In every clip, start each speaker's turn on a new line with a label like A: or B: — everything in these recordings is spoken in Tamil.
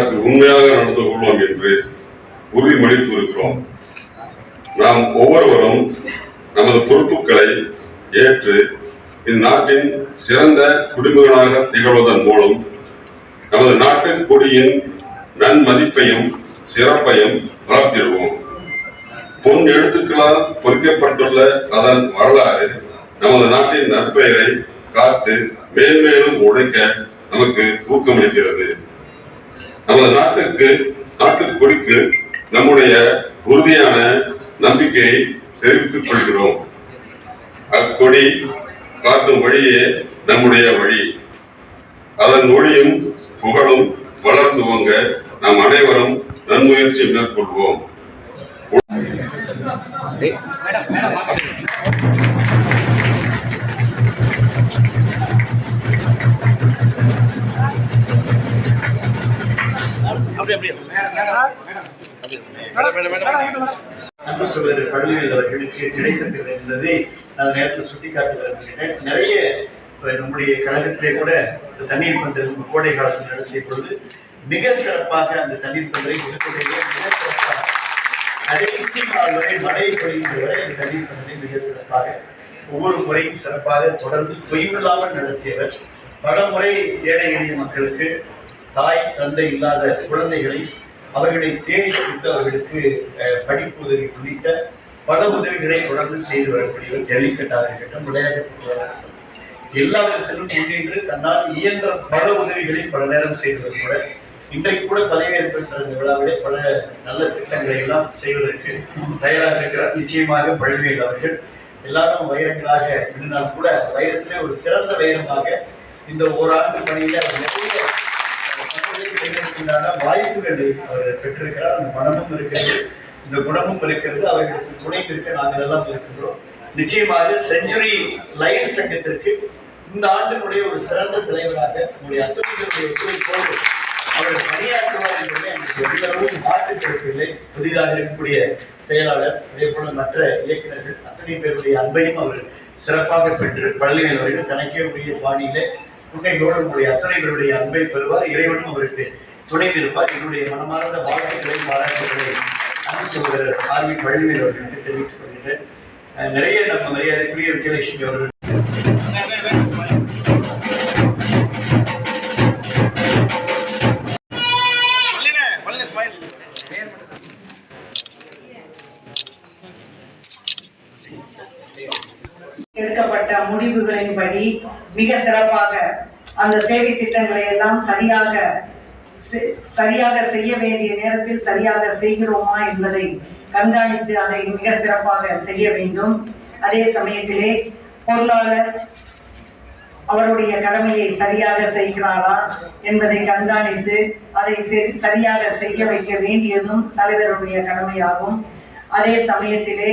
A: அதற்கு உண்மையாக நடந்து கொள்வோம் என்று உறுதிமொழி கூறுகிறோம் நாம் ஒவ்வொருவரும் நமது பொறுப்புகளை ஏற்று இந்நாட்டின் சிறந்த குடிமகனாக திகழ்வதன் மூலம் நமது நாட்டின் கொடியின் நன்மதிப்பையும் சிறப்பையும் வளர்த்திடுவோம். பொன் எழுத்துக்களால் பொறிக்கப்பட்டுள்ள அதன் வரலாறு நமது நாட்டின் நற்பெயரை காத்து மேன்மேலும் உழைக்க நமக்கு ஊக்கமளிக்கிறது. நமது நாட்டுக்கு நாட்டுக் கொடிக்கு நம்முடைய உறுதியான நம்பிக்கையை தெரிவித்துக் கொள்கிறோம். அக்கொடி காட்டும் வழியே நம்முடைய வழி. அதன் ஒளியும் புகழும் வளர்ந்து வங்க நாம் அனைவரும் நன்முயற்சி மேற்கொள்வோம்.
B: அன்பு சகோதரர் பள்ளிகள் அவர்களுக்கு கிடைத்திருக்கிறது என்பதை நான் நேரத்தில் சுட்டிக்காட்ட விரும்புகிறேன் நிறைய நம்முடைய கழகத்திலே கூட தண்ணீர் பந்தல் கோடை காலத்தில் நடத்திய பொழுது மிக சிறப்பாக அந்த தண்ணீர் பந்தலை கொடுக்கக்கூடிய மிக சிறப்பாக கடைசி நாள் வரை மழை பொழிகின்ற வரை அந்த தண்ணீர் பந்தலை மிக சிறப்பாக ஒவ்வொரு முறையும் சிறப்பாக தொடர்ந்து தொய்வில்லாமல் நடத்தியவர் பல முறை ஏழை எளிய மக்களுக்கு தாய் தந்தை இல்லாத குழந்தைகளை அவர்களை தேடி கொடுத்து அவர்களுக்கு படிப்பு உதவி உள்ளிட்ட பல உதவிகளை தொடர்ந்து செய்து வரக்கூடியவர் ஜல்லிக்கட்டாக இருக்கட்டும் விளையாட்டு எல்லா விதத்திலும் முன்னின்று தன்னால் இயன்ற பல உதவிகளை பல நேரம் செய்து வருகிறார் இன்றைக்கு கூட பதவியேற்பெற்ற இந்த விழாவிலே பல நல்ல திட்டங்களை எல்லாம் செய்வதற்கு தயாராக இருக்கிறார். நிச்சயமாக பழமையில் அவர்கள் எல்லாரும் வைரங்களாக இருந்தால் கூட வைரத்திலே ஒரு சிறந்த வைரமாக இந்த ஓராண்டு பணியில நிறைய செய்வதற்குண்டான வாய்ப்புகளை அவர் பெற்றிருக்கிறார் அந்த மனமும் இருக்கிறது இந்த குணமும் இருக்கிறது அவர்களுக்கு துணை இருக்க நாங்கள் எல்லாம் இருக்கின்றோம். நிச்சயமாக செஞ்சுரி லைன் சங்கத்திற்கு இந்த ஆண்டினுடைய ஒரு சிறந்த தலைவராக நம்முடைய அத்துறைகளுடைய ஒத்துழைப்போடு அவர் பணியாற்றுவார் என்பதை எனக்கு எல்லோரும் மாற்று கருத்தில்லை புதிதாக இருக்கக்கூடிய செயலாளர் அதே போல மற்ற இயக்குநர்கள் அத்தனை பேருடைய அன்பையும் அவர் சிறப்பாக பெற்று பள்ளிகள் அவர்கள் தனக்கே உரிய பாணியிலே துணையோடு உங்களுடைய அத்தனை பேருடைய அன்பை பெறுவார். இறைவனும் அவருக்கு துணை இருப்பார் என்னுடைய மனமார்ந்த வாழ்த்துக்களை பாராட்டுகளை சகோதரர் ஆர்வி பழனிவேல் அவர்களுக்கு தெரிவித்துக் கொள்கிறேன் அஹ் நிறைய நம்ம மரியாதைக்குரிய விஜயலட்சுமி அவர்கள்.
C: எடுக்கப்பட்ட முடிவுகளின்படி மிக சிறப்பாக அந்த சேவை திட்டங்களை எல்லாம் சரியாக சரியாக செய்ய வேண்டிய நேரத்தில் சரியாக செய்கிறோமா என்பதை கண்காணித்து அதை மிக சிறப்பாக செய்ய வேண்டும். அதே சமயத்திலே பொருளாளர் அவருடைய கடமையை சரியாக செய்கிறாரா என்பதை கண்காணித்து அதை சரியாக செய்ய வைக்க வேண்டியதும் தலைவருடைய கடமையாகும். அதே சமயத்திலே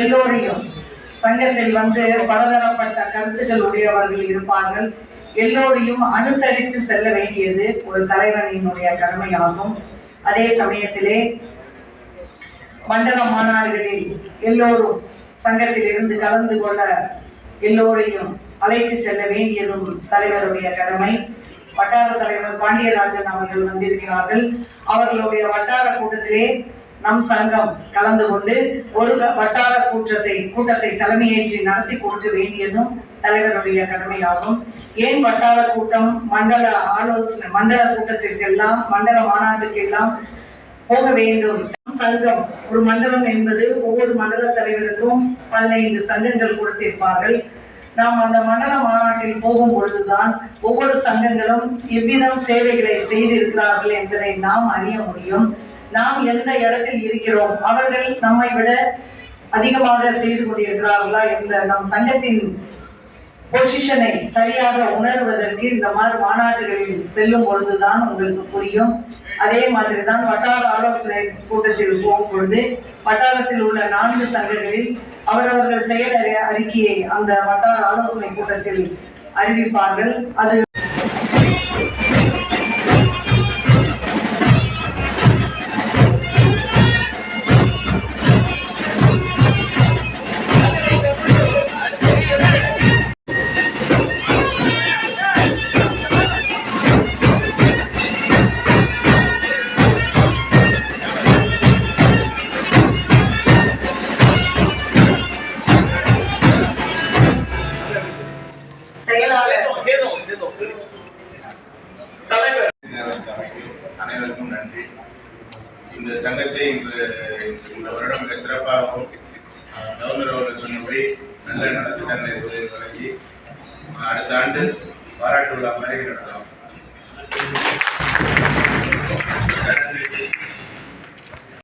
C: எல்லோரையும் சங்கத்தில் வந்து பலதரப்பட்ட கருத்துக்கள் உடையவர்கள் இருப்பார்கள். எல்லோரையும் அனுசரித்து செல்ல வேண்டியது ஒரு தலைவனினுடைய கடமையாகும். அதே சமயத்திலே மண்டல மாநாடுகளில் எல்லோரும் சங்கத்தில் இருந்து கலந்து கொள்ள எல்லோரையும் அழைத்து செல்ல வேண்டியதும் தலைவருடைய கடமை. வட்டார தலைவர் பாண்டியராஜன் அவர்கள் வந்திருக்கிறார்கள். அவர்களுடைய வட்டார கூட்டத்திலே நம் சங்கம் கலந்து கொண்டு ஒரு வட்டார கூட்டத்தை கூட்டத்தை தலைமையேற்றி நடத்தி கொண்டு வேண்டியதும் தலைவருடைய கடமையாகும். ஏன் வட்டார கூட்டம் மண்டல ஆலோசனை மண்டல கூட்டத்திற்கெல்லாம் மண்டல மாநாட்டுக்கெல்லாம் போக வேண்டும்? சங்கம் ஒரு மண்டலம் என்பது ஒவ்வொரு மண்டல தலைவருக்கும் பதினைந்து சங்கங்கள் கொடுத்திருப்பார்கள். நாம் அந்த மண்டல மாநாட்டில் போகும் பொழுதுதான் ஒவ்வொரு சங்கங்களும் எவ்விதம் சேவைகளை செய்திருக்கிறார்கள் என்பதை நாம் அறிய முடியும். நாம் எந்த இடத்தில் இருக்கிறோம்? அவர்கள் நம்மை விட அதிகமாக செய்து கொண்டிருக்கிறார்களா என்ற நம் சங்கத்தின் பொசிஷனை சரியாக உணர்வதற்கு இந்த மாதிரி மாநாடுகளில் செல்லும் பொழுதுதான் உங்களுக்கு புரியும். அதே மாதிரி தான் வட்டார ஆலோசனை கூட்டத்தில் போகும் பொழுது வட்டாரத்தில் உள்ள நான்கு சங்கங்களில் அவரவர்கள் செயல் அறிக்கையை அந்த வட்டார ஆலோசனை கூட்டத்தில் அறிவிப்பார்கள். அது
D: இந்த சங்கத்தை இன்று இந்த வருடம் மிக சிறப்பாகவும் கவர்னர் அவர்கள் சொன்னபடி நல்ல நலத்திட்டங்களை ஒரு வழங்கி அடுத்த ஆண்டு பாராட்டு விழா மாதிரி நடத்தலாம்.